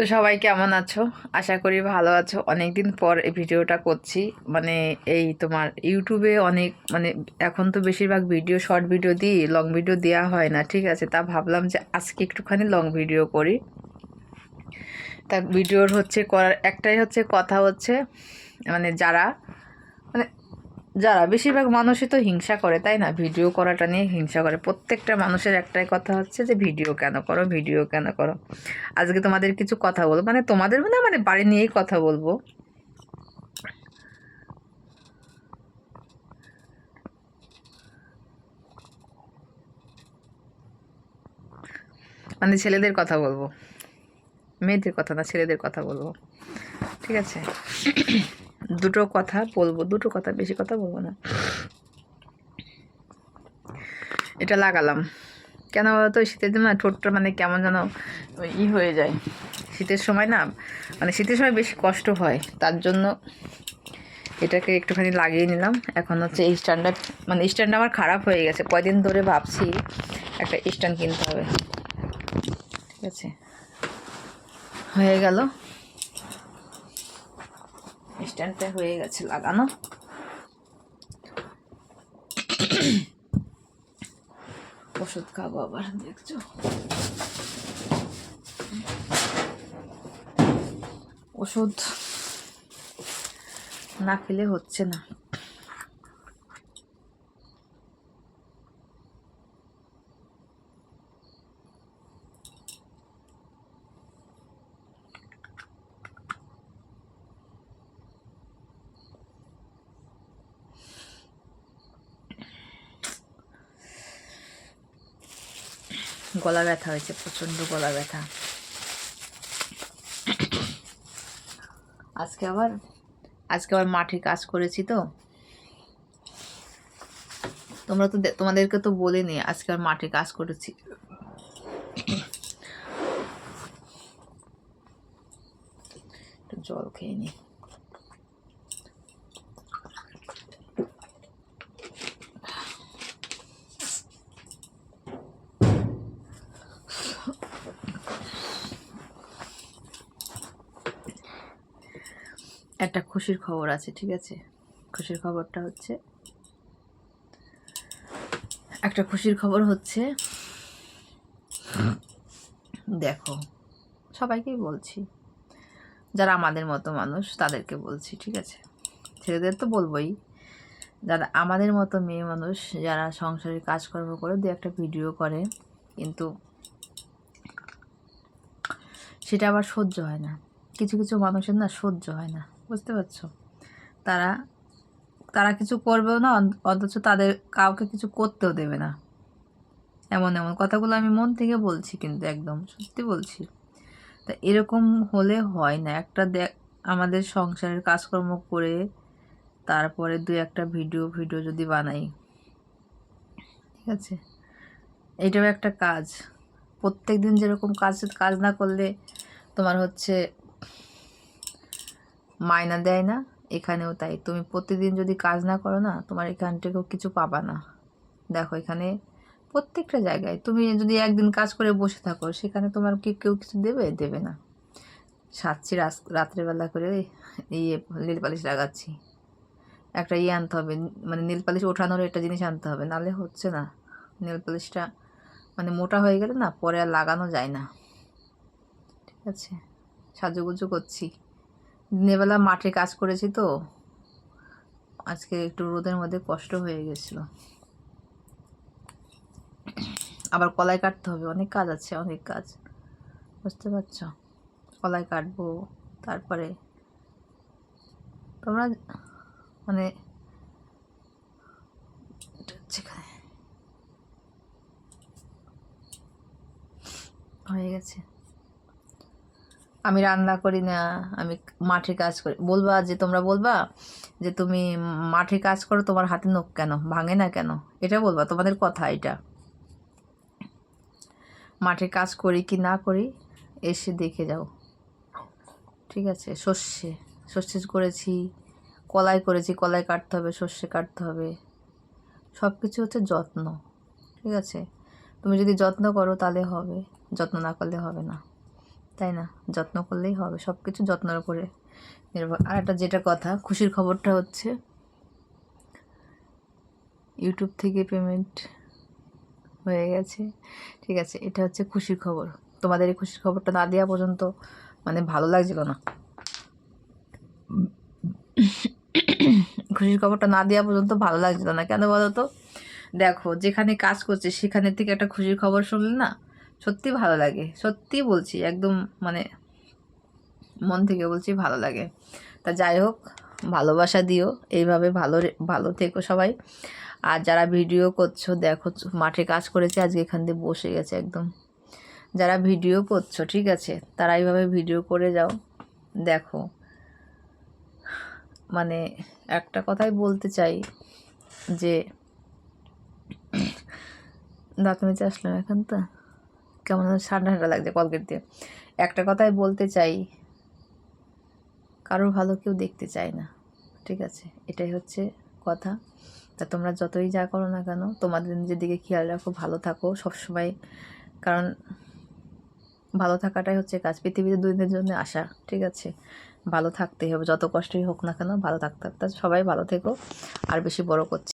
তো সবাই কেমন আছো? আশা করি ভালো আছো। অনেক দিন পর এই ভিডিওটা করছি। মানে এই তোমার ইউটিউবে অনেক মানে এখন তো বেশিরভাগ ভিডিও, শর্ট ভিডিও দিই, লং ভিডিও দেওয়া হয় না, ঠিক আছে? তা ভাবলাম যে আজকে একটুখানি লং ভিডিও করি। তা ভিডিওর হচ্ছে করার, একটাই হচ্ছে কথা হচ্ছে মানে যারা মানে যারা, বেশিরভাগ মানুষই তো হিংসা করে, তাই না? ভিডিও করাটা নিয়ে হিংসা করে। প্রত্যেকটা মানুষের একটাই কথা হচ্ছে যে, ভিডিও কেন করো? ভিডিও কেন করো? আজকে তোমাদের কিছু কথা বলব। মানে তোমাদের না মানে বাড়ি নিয়েই কথা বলব। মানে ছেলেদের কথা বলব। মেয়েদের কথা না, ছেলেদের কথা বলব। ঠিক আছে? দুটো কথা বলব, দুটো কথা, বেশি কথা বলব না। এটা লাগালাম। কেন বলতো শীতের দিন না ঠোঁটটা মানে কেমন যেন ই হয়ে যায়। শীতের সময় না মানে শীতের সময় বেশি কষ্ট হয়, তার জন্য এটাকে একটুখানি লাগিয়ে নিলাম। এখন হচ্ছে এই স্ট্যান্ডটা মানে স্ট্যান্ডটা আমার খারাপ হয়ে গেছে। কয়দিন ধরে ভাবছি একটা স্ট্যান্ড কিনতে হবে। ঠিক আছে? হয়ে গেল। স্ট্যান্ডটা হয়ে গেছে লাগানো। ওষুধ খাব আবার দেখছ? ওষুধ না খেলে হচ্ছে না। গলা ব্যথা হয়েছে, প্রচণ্ড গলা ব্যথা। আজকে আবার আজকে আবার মাঠে কাজ করেছি তো। তোমরা তো তোমাদেরকে তো বলিনি, আজকে আর মাঠে কাজ করেছি। জল খেয়ে নি। একটা খুশির খবর আছে, ঠিক আছে? খুশির খবরটা হচ্ছে, একটা খুশির খবর হচ্ছে, দেখো, সবাইকেই বলছি, যারা আমাদের মতো মানুষ তাদেরকে বলছি, ঠিক আছে? ছেলেদের তো বলবোই, যারা আমাদের মতো মেয়ে মানুষ, যারা সংসারে কাজকর্ম করে দু একটা ভিডিও করে, কিন্তু সেটা আবার সহ্য হয় না। কিছু কিছু মানুষের না সহ্য হয় না। বুঝতে পারছ? তারা তারা কিছু করবেও না অথচ তাদের কাউকে কিছু করতেও দেবে না। এমন এমন কথাগুলো আমি মন থেকে বলছি কিন্তু একদম, সত্যি বলছি। তা এরকম হলে হয় না। একটা দেখ আমাদের সংসারের কাজকর্ম করে তারপরে দু একটা ভিডিও ভিডিও যদি বানাই, ঠিক আছে? এটাও একটা কাজ। প্রত্যেক দিন যেরকম কাজ কাজ না করলে তোমার হচ্ছে মায়না দেয় না, এখানেও তাই। তুমি প্রতিদিন যদি কাজ না করো না, তোমার এখান থেকেও কিছু পাবা না। দেখো, এখানে প্রত্যেকটা জায়গায় তুমি যদি একদিন কাজ করে বসে থাকো, সেখানে তোমার কি কেউ কিছু দেবে? দেবে না। সাচ্ছি রাত্রেবেলা করে ইয়ে নীল পালিশ লাগাচ্ছি। একটা ইয়ে আনতে হবে মানে নীল পালিশ ওঠানোর একটা জিনিস আনতে হবে নালে হচ্ছে না। নীল পালিশটা মানে মোটা হয়ে গেলে না, পরে আর লাগানো যায় না। ঠিক আছে? সাজুগুজু করছি। দিনের বেলা মাঠে কাজ করেছি তো। আজকে একটু রোদের মধ্যে কষ্ট হয়ে গেছিল। আবার কলাই কাটতে হবে, অনেক কাজ আছে, অনেক কাজ। বুঝতে পারছ? কলাই কাটবো, তারপরে তোমরা মানে হয়ে গেছে। আমি রান্না করি না, আমি মাঠে কাজ করি। বলবা যে তোমরা বলবা যে তুমি মাঠে কাজ করো, তোমার হাতে নখ কেন? ভাঙে না কেন? এটা বলবা, তোমাদের কথা এটা। মাঠে কাজ করি কি না করি, এসে দেখে যাও। ঠিক আছে? সর্ষে সর্ষে করেছি, কলাই করেছি, কলাই কাটতে হবে, সর্ষে কাটতে হবে। সব কিছু হচ্ছে যত্ন। ঠিক আছে? তুমি যদি যত্ন করো তাহলে হবে, যত্ন না করলে হবে না। তাই না? যত্ন করলেই হবে সব কিছু যত্নের উপরে নির্ভর। আর একটা যেটা কথা, খুশির খবরটা হচ্ছে, ইউটিউব থেকে পেমেন্ট হয়ে গেছে, ঠিক আছে, এটা হচ্ছে খুশির খবর। তোমাদের এই খুশির খবরটা না দেওয়া পর্যন্ত মানে ভালো লাগছিল না। খুশির খবরটা না দেওয়া পর্যন্ত ভালো লাগছিল না। কেন বলো তো দেখো, যেখানে কাজ করছে, সেখানে থেকে একটা খুশির খবর শুনলে না সত্যি ভালো লাগে। সত্যি বলছি, একদম মানে মন থেকে বলছি ভালো লাগে। তা যাই হোক, ভালোবাসা দিও, এইভাবে ভালো ভালো থেকো সবাই। আর যারা ভিডিও করছ, দেখো, মাঠে কাজ করেছে, আজকে এখান দিয়ে বসে গেছে একদম। যারা ভিডিও করছ, ঠিক আছে, তারা এইভাবে ভিডিও করে যাও, দেখো। মানে একটা কথাই বলতে চাই যে, দাঁত মেচে আসলাম এখন তো। কেমন ঠান্ডা ঠান্ডা লাগছে কলগেট দিয়ে। একটা কথাই বলতে চাই, কারোর ভালো কেউ দেখতে চায় না, ঠিক আছে? এটাই হচ্ছে কথা। তা তোমরা যতই যা করো না কেন, তোমাদের নিজের দিকে খেয়াল রাখো, ভালো থাকো সবসময়। কারণ ভালো থাকাটাই হচ্ছে কাজ। পৃথিবীতে দুই দিনের জন্য আসা, ঠিক আছে? ভালো থাকতেই হবে। যত কষ্টই হোক না কেন, ভালো থাকতে থাকতে সবাই ভালো থেকো, আর বেশি বড় করছি